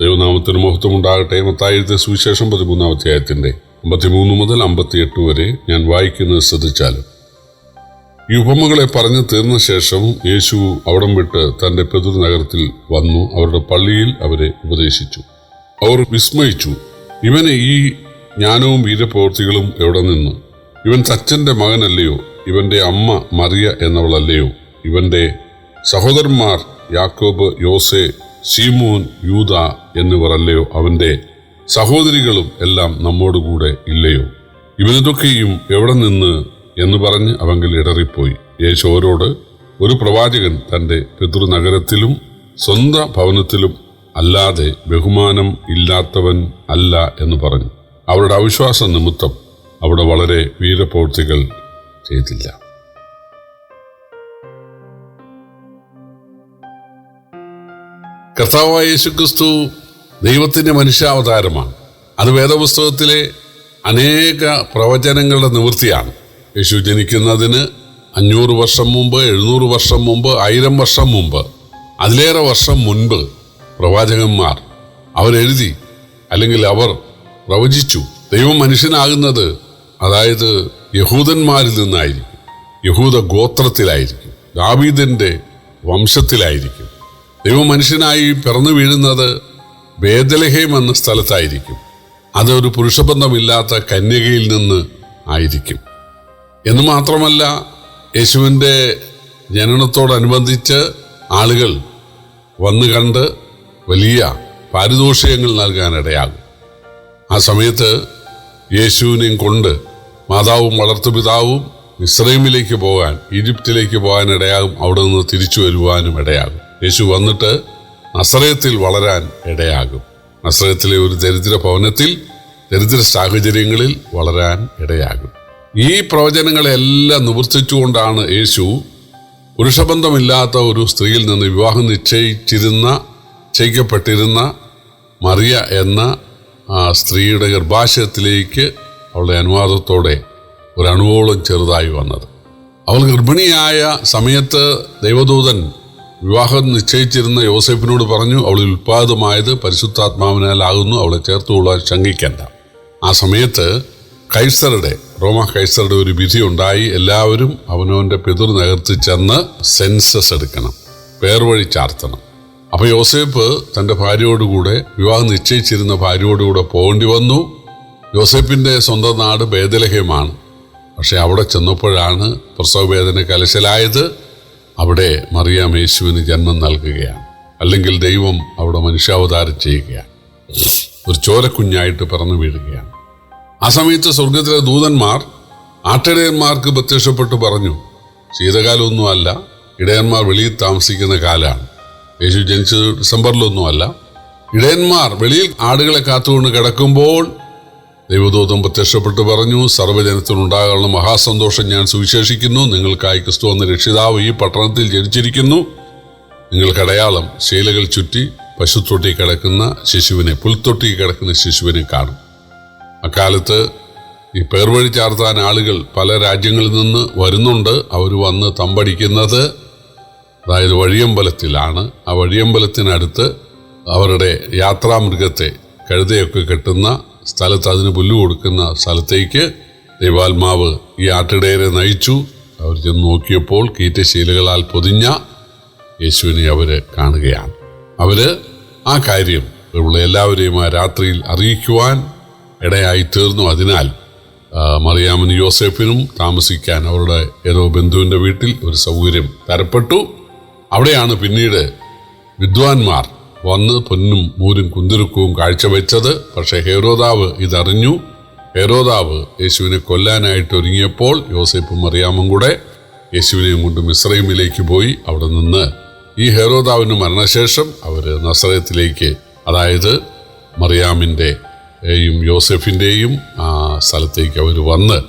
ദൈവനാമത്തിന് മഹത്വം ഉണ്ടാകട്ടെ മത്തായിരത്തെ സുവിശേഷം പതിമൂന്നാം അധ്യായത്തിന്റെ അമ്പത്തിമൂന്ന് മുതൽ അമ്പത്തിയെട്ട് വരെ ഞാൻ വായിക്കുന്നത് ശ്രദ്ധിച്ചാലും. ഈ ഉപമകളെ പറഞ്ഞു തീർന്ന ശേഷം യേശു അവിടം വിട്ട് തന്റെ തന്റെ പിതൃനഗരത്തിൽ വന്നു അവരുടെ പള്ളിയിൽ അവരെ ഉപദേശിച്ചു. അവർ വിസ്മയിച്ചു. ഇവന് ഈ ജ്ഞാനവും വീരപ്രവൃത്തികളും എവിടെ നിന്ന്? ഇവൻ തച്ചന്റെ മകനല്ലയോ? ഇവന്റെ അമ്മ മറിയ എന്നവളല്ലയോ? ഇവന്റെ സഹോദരന്മാർ യാക്കോബ് യോസെ ശീമോൻ യൂത എന്നിവർ അല്ലയോ അവന്റെ സഹോദരികളും എല്ലാം നമ്മോടുകൂടെ ഇല്ലയോ? ഇവനിതൊക്കെയും എവിടെ നിന്ന് എന്ന് പറഞ്ഞ് അവങ്കിൽ ഇടറിപ്പോയി. യേശു അവരോട് ഒരു പ്രവാചകൻ തന്റെ പിതൃനഗരത്തിലും സ്വന്തം ഭവനത്തിലും അല്ലാതെ ബഹുമാനം ഇല്ലാത്തവൻ അല്ല എന്ന് പറഞ്ഞു. അവരുടെ അവിശ്വാസ നിമിത്തം അവിടെ വളരെ വീരപ്രവൃത്തികൾ ചെയ്തില്ല. കർത്താവായ യേശുക്രിസ്തു ദൈവത്തിന്റെ മനുഷ്യാവതാരമാണ്. അത് വേദപുസ്തകത്തിലെ അനേക പ്രവചനങ്ങളുടെ നിവൃത്തിയാണ്. യേശു ജനിക്കുന്നതിന് അഞ്ഞൂറ് വർഷം മുമ്പ് എഴുന്നൂറ് വർഷം മുമ്പ് ആയിരം വർഷം മുമ്പ് അതിലേറെ വർഷം മുൻപ് പ്രവാചകന്മാർ അവരെഴുതി അല്ലെങ്കിൽ അവർ പ്രവചിച്ചു. ദൈവം മനുഷ്യനാകുന്നത് അതായത് യഹൂദന്മാരിൽ നിന്നായിരിക്കും. യഹൂദ ഗോത്രത്തിലായിരിക്കും ദാവീദിന്റെ വംശത്തിലായിരിക്കും. ദൈവം മനുഷ്യനായി പിറന്നു വീഴുന്നത് വേദലഹേം എന്ന സ്ഥലത്തായിരിക്കും. അത് ഒരു പുരുഷബന്ധമില്ലാത്ത കന്യകയിൽ നിന്ന് ആയിരിക്കും. എന്ന് മാത്രമല്ല യേശുവിന്റെ ജനനത്തോടനുബന്ധിച്ച് ആളുകൾ വന്നു കണ്ട് വലിയ പാരിതോഷികങ്ങൾ നൽകാനിടയാകും. ആ സമയത്ത് യേശുവിനെയും കൊണ്ട് മാതാവും വളർത്തുപിതാവും ഇസ്രൈമിലേക്ക് പോകാൻ ഈജിപ്തിലേക്ക് പോകാൻ ഇടയാകും അവിടെ നിന്ന് തിരിച്ചു വരുവാനും ഇടയാകും. യേശു വന്നിട്ട് അസ്രയത്തിൽ വളരാൻ ഇടയാകും. അസ്രയത്തിലെ ഒരു ദരിദ്ര ഭവനത്തിൽ ദരിദ്ര സാഹചര്യങ്ങളിൽ വളരാൻ ഇടയാകും. ഈ പ്രവചനങ്ങളെല്ലാം നിവർത്തിച്ചുകൊണ്ടാണ് യേശു പുരുഷബന്ധമില്ലാത്ത ഒരു സ്ത്രീയിൽ നിന്ന് വിവാഹം നിശ്ചയിച്ചിരുന്ന ചെയ്യപ്പെട്ടിരുന്ന മറിയ എന്ന സ്ത്രീയുടെ ഗർഭാശയത്തിലേക്ക് അവളുടെ അനുവാദത്തോടെ ഒരു ചെറുതായി വന്നത്. അവൾ ഗർഭിണിയായ സമയത്ത് ദൈവദൂതൻ വിവാഹം നിശ്ചയിച്ചിരുന്ന യോസെഫിനോട് പറഞ്ഞു അവളിൽ ഉൽപാദമായത് പരിശുദ്ധാത്മാവിനാലാകുന്നു അവളെ ചേർത്തുകൊള്ളാൻ ശങ്കിക്കേണ്ട. ആ സമയത്ത് കൈസറുടെ റോമ കൈസറുടെ ഒരു വിധി ഉണ്ടായി. എല്ലാവരും അവനവന്റെ പിതൃ നികർത്ത് ചെന്ന് സെൻസസ് എടുക്കണം പേർവഴി ചാർത്തണം. അപ്പോൾ യോസേപ്പ് തന്റെ ഭാര്യയോടുകൂടെ വിവാഹം നിശ്ചയിച്ചിരുന്ന ഭാര്യയോടുകൂടെ പോകേണ്ടി വന്നു. യോസേപ്പിന്റെ സ്വന്തം നാട് ബേദലഹ്യമാണ് പക്ഷേ അവിടെ ചെന്നപ്പോഴാണ് പ്രസവവേദന കലശലായത്. അവിടെ മറിയാം യേശുവിന് ജന്മം നൽകുകയാണ്. അല്ലെങ്കിൽ ദൈവം അവിടെ മനുഷ്യാവതാരം ചെയ്യുകയാണ്. ഒരു ചോരക്കുഞ്ഞായിട്ട് പിറന്നു വീഴുകയാണ്. ആ സമയത്ത് സ്വർഗത്തിലെ ദൂതന്മാർ ആട്ടിടയന്മാർക്ക് പ്രത്യക്ഷപ്പെട്ടു പറഞ്ഞു ശീതകാലമൊന്നുമല്ല ഇടയന്മാർ വെളിയിൽ താമസിക്കുന്ന കാലമാണ്. യേശു ജനിച്ചത് ഡിസംബറിലൊന്നുമല്ല ഇടയന്മാർ വെളിയിൽ ആടുകളെ കാത്തുകൊണ്ട് കിടക്കുമ്പോൾ ദൈവദൂതം പ്രത്യക്ഷപ്പെട്ട് പറഞ്ഞു സർവജനത്തിനുണ്ടാകാനുള്ള മഹാസന്തോഷം ഞാൻ സുവിശേഷിക്കുന്നു. നിങ്ങൾക്കായി ക്രിസ്തു എന്ന രക്ഷിതാവ് ഈ പട്ടണത്തിൽ ജനിച്ചിരിക്കുന്നു. നിങ്ങൾക്ക് അടയാളം ശീലകൾ ചുറ്റി പശുത്തൊട്ടി കിടക്കുന്ന ശിശുവിനെ പുൽത്തൊട്ടി കിടക്കുന്ന ശിശുവിനെ കാണും. അക്കാലത്ത് ഈ പേർ വഴി ചാർത്താൻ ആളുകൾ പല രാജ്യങ്ങളിൽ നിന്ന് വരുന്നുണ്ട്. അവർ വന്ന് തമ്പടിക്കുന്നത് അതായത് വഴിയമ്പലത്തിലാണ്. ആ വഴിയമ്പലത്തിനടുത്ത് അവരുടെ യാത്രാമൃഗത്തെ കഴുതയൊക്കെ കെട്ടുന്ന സ്ഥലത്ത് അതിന് പുല്ല് കൊടുക്കുന്ന സ്ഥലത്തേക്ക് ദൈവാത്മാവ് ഈ ആട്ടിടയരെ നയിച്ചു. അവർ ചെന്ന് നോക്കിയപ്പോൾ കീറ്റശീലകളാൽ പൊതിഞ്ഞ യേശുവിനെ അവർ കാണുകയാണ്. അവർ ആ കാര്യം ഉള്ള എല്ലാവരെയും ആ രാത്രിയിൽ അറിയിക്കുവാൻ ഇടയായി തീർന്നു. അതിനാൽ മറിയാമന് യോസഫിനും താമസിക്കാൻ അവരുടെ ഏതോ ബന്ധുവിന്റെ വീട്ടിൽ ഒരു സൗകര്യം തരപ്പെട്ടു. അവിടെയാണ് പിന്നീട് വിദ്വാൻമാർ വന്ന് പൊന്നും മൂരും കുന്തിരുക്കവും കാഴ്ചവെച്ചത്. പക്ഷേ ഹേരോദാവ് ഇതറിഞ്ഞു. ഹേരോദാവ് യേശുവിനെ കൊല്ലാനായിട്ട് ഒരുങ്ങിയപ്പോൾ യോസേപ്പും മറിയാമും കൂടെ യേശുവിനെയും കൊണ്ട് മിശ്രൈമിലേക്ക് പോയി അവിടെ നിന്ന്. ഈ ഹെറോദാവിന് മരണശേഷം അവർ നസറയത്തിലേക്ക് അതായത് മറിയാമിന്റെ യും യോസെഫിന്റെയും ആ സ്ഥലത്തേക്ക് അവർ വന്ന്.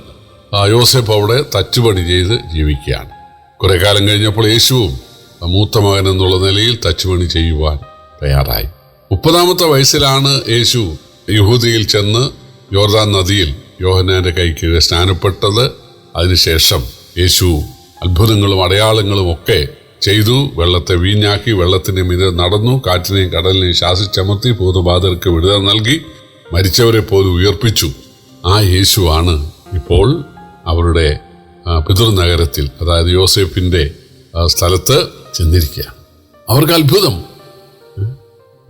ആ യോസെഫ് അവിടെ തച്ചുപണി ചെയ്ത് ജീവിക്കുകയാണ്. കുറേ കാലം കഴിഞ്ഞപ്പോൾ യേശുവും മൂത്ത മകൻ എന്നുള്ള നിലയിൽ തച്ചുപണി ചെയ്യുവാൻ തയ്യാറായി. മുപ്പതാമത്തെ വയസ്സിലാണ് യേശു യഹൂദിയിൽ ചെന്ന് യോർദാൻ നദിയിൽ യോഹനാന്റെ കൈക്കീഴെ സ്നാനപ്പെട്ടത്. അതിനുശേഷം യേശു അത്ഭുതങ്ങളും അടയാളങ്ങളും ഒക്കെ ചെയ്തു. വെള്ളത്തെ വീഞ്ഞാക്കി വെള്ളത്തിന് മീതെ നടന്നു. കാറ്റിനെയും കടലിനെയും ശാസിച്ചമർത്തി ഭൂതബാധർക്ക് വിടുതൽ നൽകി. മരിച്ചവരെ പോലും ഉയർപ്പിച്ചു. ആ യേശുവാണ് ഇപ്പോൾ അവരുടെ പിതൃനഗരത്തിൽ അതായത് യോസേഫിന്റെ സ്ഥലത്ത് ചെന്നിരിക്കുക. അവർക്ക് അത്ഭുതം.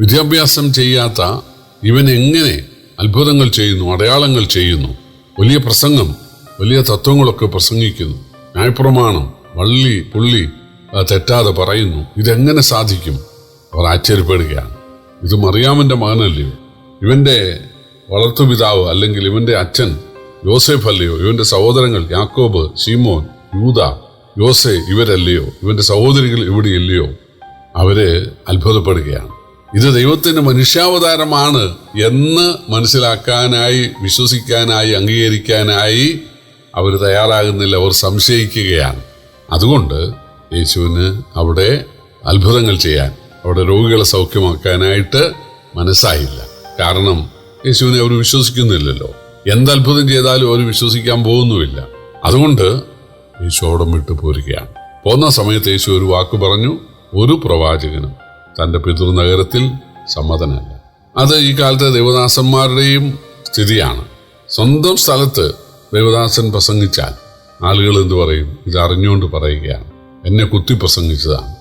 വിദ്യാഭ്യാസം ചെയ്യാത്ത ഇവൻ എങ്ങനെ അത്ഭുതങ്ങൾ ചെയ്യുന്നു അടയാളങ്ങൾ ചെയ്യുന്നു വലിയ പ്രസംഗം വലിയ തത്വങ്ങളൊക്കെ പ്രസംഗിക്കുന്നു ന്യായപ്രമാണം വള്ളി പുള്ളി തെറ്റാതെ പറയുന്നു ഇതെങ്ങനെ സാധിക്കും? അവർ ആശ്ചര്യപ്പെടുകയാണ്. ഇത് മറിയാമന്റെ മകനല്ലയോ? ഇവന്റെ വളർത്തുപിതാവ് അല്ലെങ്കിൽ ഇവന്റെ അച്ഛൻ യോസെഫ് അല്ലയോ? ഇവന്റെ സഹോദരങ്ങൾ യാക്കോബ് ഷീമോൻ യൂത യോസെ ഇവരല്ലയോ? ഇവന്റെ സഹോദരികൾ ഇവിടെയില്ലയോ? അവരെ അത്ഭുതപ്പെടുകയാണ്. ഇത് ദൈവത്തിന്റെ മനുഷ്യാവതാരമാണ് എന്ന് മനസ്സിലാക്കാനായി വിശ്വസിക്കാനായി അംഗീകരിക്കാനായി അവർ തയ്യാറാകുന്നില്ല. അവർ സംശയിക്കുകയാണ്. അതുകൊണ്ട് യേശുവിന് അവിടെ അത്ഭുതങ്ങൾ ചെയ്യാൻ അവിടെ രോഗികളെ സൗഖ്യമാക്കാനായിട്ട് മനസ്സായില്ല. കാരണം യേശുവിനെ അവർ വിശ്വസിക്കുന്നില്ലല്ലോ. എന്ത് അത്ഭുതം ചെയ്താലും അവർ വിശ്വസിക്കാൻ പോകുന്നുമില്ല. അതുകൊണ്ട് യേശു അവിടെ വിട്ടു പോരുകയാണ്. പോന്ന സമയത്ത് യേശു ഒരു വാക്ക് പറഞ്ഞു ഒരു പ്രവാചകനും തന്റെ പിതൃനഗരത്തിൽ സമ്മതനല്ല. അത് ഈ കാലത്തെ ദേവദാസന്മാരുടെയും സ്ഥിതിയാണ്. സ്വന്തം സ്ഥലത്ത് ദേവദാസൻ പ്രസംഗിച്ചാൽ ആളുകൾ എന്ത് പറയും? ഇത് അറിഞ്ഞുകൊണ്ട് പറയുകയാണ്. എന്നെ കുത്തി പ്രസംഗിച്ചതാണ്.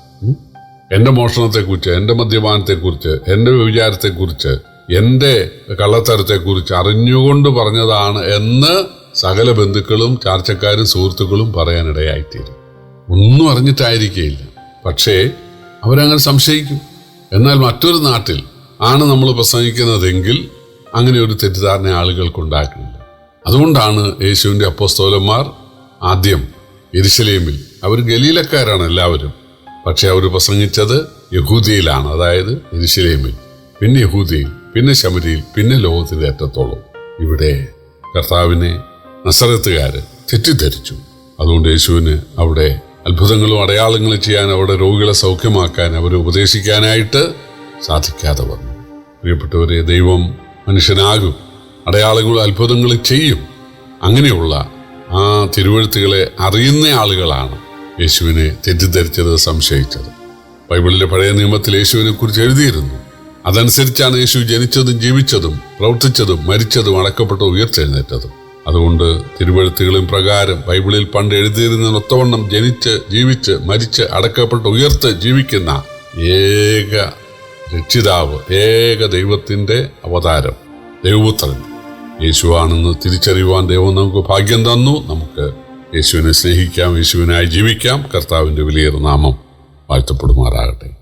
എന്റെ മോഷണത്തെക്കുറിച്ച് എന്റെ മദ്യപാനത്തെക്കുറിച്ച് എന്റെ വ്യഭിചാരത്തെക്കുറിച്ച് എന്റെ കള്ളത്തരത്തെക്കുറിച്ച് അറിഞ്ഞുകൊണ്ട് പറഞ്ഞതാണ് എന്ന് സകല ബന്ധുക്കളും ചാർച്ചക്കാരും സുഹൃത്തുക്കളും പറയാനിടയായിത്തീരും. ഒന്നും അറിഞ്ഞിട്ടായിരിക്കുകയില്ല പക്ഷേ അവരങ്ങനെ സംശയിക്കും. എന്നാൽ മറ്റൊരു നാട്ടിൽ ആണ് നമ്മൾ പ്രസംഗിക്കുന്നതെങ്കിൽ അങ്ങനെ ഒരു തെറ്റിദ്ധാരണ ആളുകൾക്കുണ്ടാക്കുന്നില്ല അതുകൊണ്ടാണ് യേശുവിന്റെ അപ്പോസ്തോലന്മാർ ആദ്യം എരിശലേമിൽ അവർ ഗലീലക്കാരാണ് എല്ലാവരും പക്ഷെ അവർ പ്രസംഗിച്ചത് യഹൂദിയിലാണ് അതായത് എരിശലേമിൽ. പിന്നെ യഹൂദിയിൽ പിന്നെ ശമരിയിൽ പിന്നെ ലോകത്തിന്റെ അറ്റത്തോളം. ഇവിടെ കർത്താവിനെ നസറത്തുകാർ തെറ്റിദ്ധരിച്ചു. അതുകൊണ്ട് യേശുവിന് അവിടെ അത്ഭുതങ്ങളും അടയാളങ്ങളും ചെയ്യാൻ അവരുടെ രോഗികളെ സൗഖ്യമാക്കാൻ അവരെ ഉപദേശിക്കാനായിട്ട് സാധിക്കാതെ വന്നു. പ്രിയപ്പെട്ടവരെ ദൈവം മനുഷ്യനാകും അടയാളങ്ങളും അത്ഭുതങ്ങളും ചെയ്യും. അങ്ങനെയുള്ള ആ തിരുവഴുത്തുകളെ അറിയുന്ന ആളുകളാണ് യേശുവിനെ തെറ്റിദ്ധരിച്ചത് സംശയിച്ചത്. ബൈബിളിലെ പഴയ നിയമത്തിൽ യേശുവിനെ കുറിച്ച് എഴുതിയിരുന്നു അതനുസരിച്ചാണ് യേശു ജനിച്ചതും ജീവിച്ചതും പ്രവർത്തിച്ചതും മരിച്ചതും അടക്കപ്പെട്ടതും ഉയർത്തെഴുന്നേറ്റതും. അതുകൊണ്ട് തിരുവഴുത്തുകളും പ്രകാരം ബൈബിളിൽ പണ്ട് എഴുതിയിരുന്നൊത്തവണ്ണം ജനിച്ച് ജീവിച്ച് മരിച്ച് അടക്കപ്പെട്ട് ഉയർത്ത് ജീവിക്കുന്ന ഏക രക്ഷിതാവ് ഏക ദൈവത്തിന്റെ അവതാരം ദൈവപുത്രൻ. യേശുവാണെന്ന് തിരിച്ചറിയുവാൻ ദൈവം നമുക്ക് ഭാഗ്യം തന്നു. നമുക്ക് യേശുവിനെ സ്നേഹിക്കാം യേശുവിനായി ജീവിക്കാം. കർത്താവിന്റെ വലിയ നാമം വാഴ്ത്തപ്പെടുമാറാകട്ടെ.